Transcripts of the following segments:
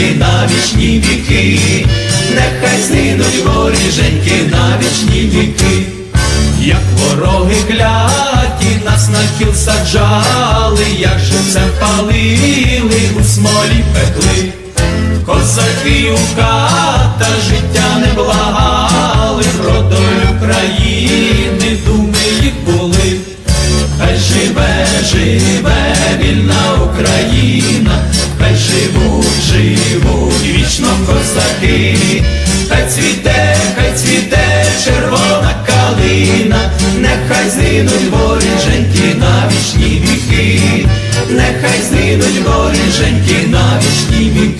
воріженьки на вічні віки, нехай згинуть воріженьки на вічні віки. Як вороги кляті нас на кіл саджали, як живцем палили, у смолі пекли, козаки у ката життя не благали, про долю країни думи їх були, хай живе, живе вільна згинуть воріженьки на вічні віки, нехай згинуть воріженьки на вічні віки.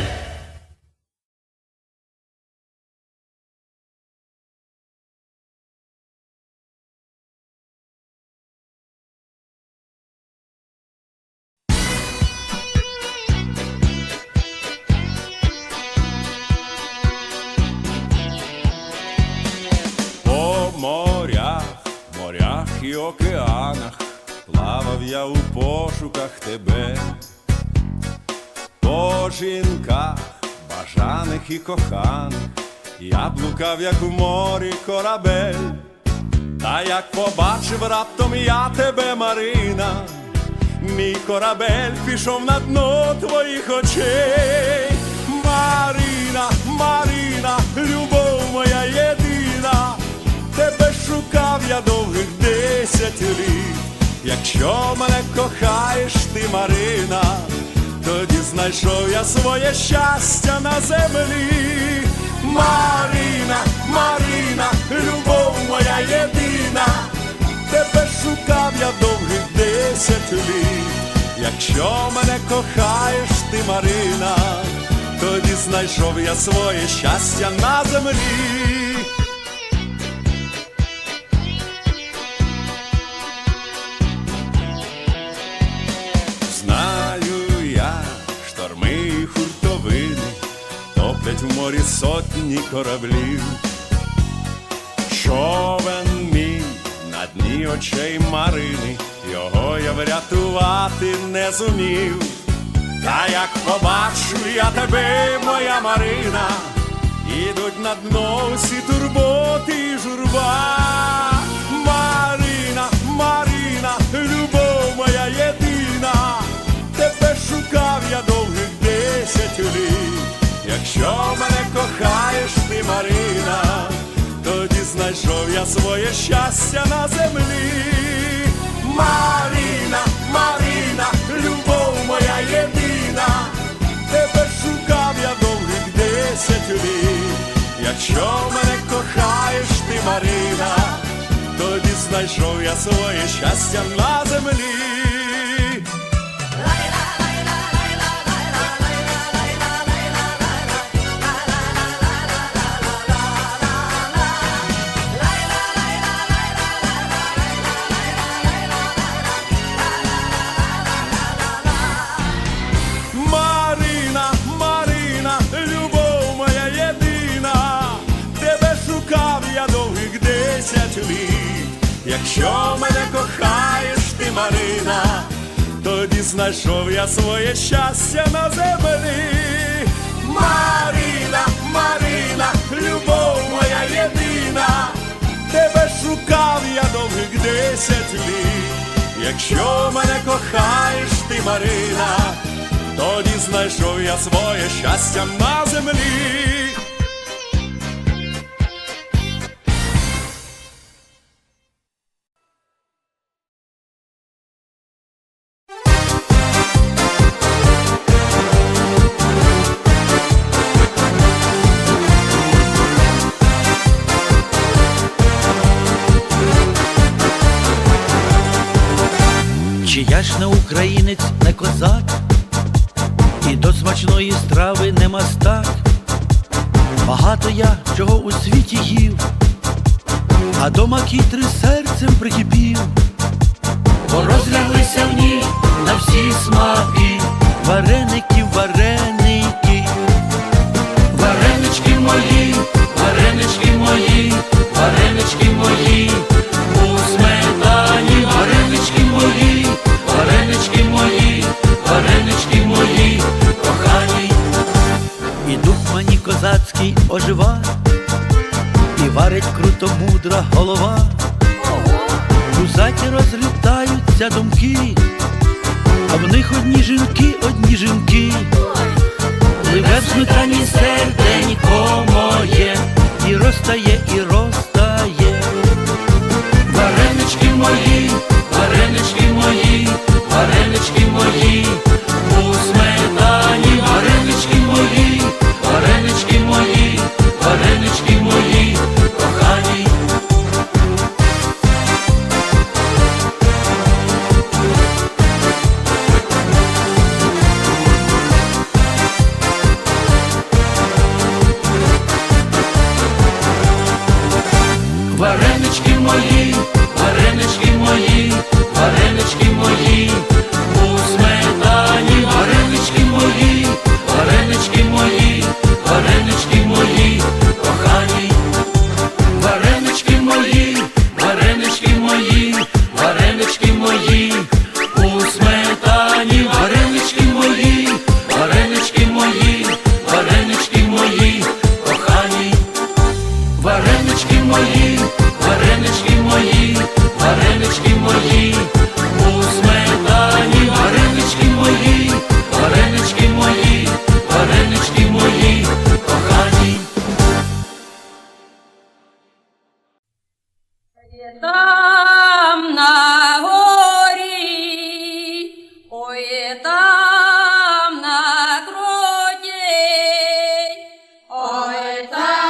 По морях і океанах. Плавав я у пошуках тебе, по жінках, бажаних і коханих, я блукав, як у морі корабель, та як побачив раптом я тебе, Марина, мій корабель пішов на дно твоїх очей. Марина, Марина, любов моя єдина, тебе шукав я довгих десять літ. Якщо мене кохаєш ти, Марина, тоді знайшов я своє щастя на землі. Марина, Марина, любов моя єдина, тебе шукав я довгих десять літ. Якщо мене кохаєш ти, Марина, тоді знайшов я своє щастя на землі. І хуртовини топлять в морі сотні кораблів. Човен мій на дні очей Марини, його я врятувати не зумів. Та як побачу я тебе, моя Марина, ідуть на дно всі турботи і журба. Якщо мене кохаєш ти, Марина, тоді знайшов я своє щастя на землі. Марина, Марина, любов моя єдина, тебе шукав я довгих десять літ. Якщо мене кохаєш ти, Марина, тоді знайшов я своє щастя на землі. Літ. Якщо мене кохаєш ти, Марина, тоді знайшов я своє щастя на землі. Марина, Марина, любов моя єдина, тебе шукав я довгих десять літ. Якщо мене кохаєш ти, Марина, тоді знайшов я своє щастя на землі. Багато я чого у світі їв, а до макітри серцем прикипів, бо розляглися в ній на всі смаки, вареники, вареники, варенички мої, варенички мої, варенички мої, ожива, і варить круто мудра голова. У заті розлітаються думки, а в них одні жінки, одні жінки. Пливе в сметані серденько моє, і розтає, і розтає. Варенички мої, варенички мої, мої, варенички мої, варенички мої, у сметані варенички мої, варенички мої, варенички мої, кохані. Там на горі, ой, там. Bye.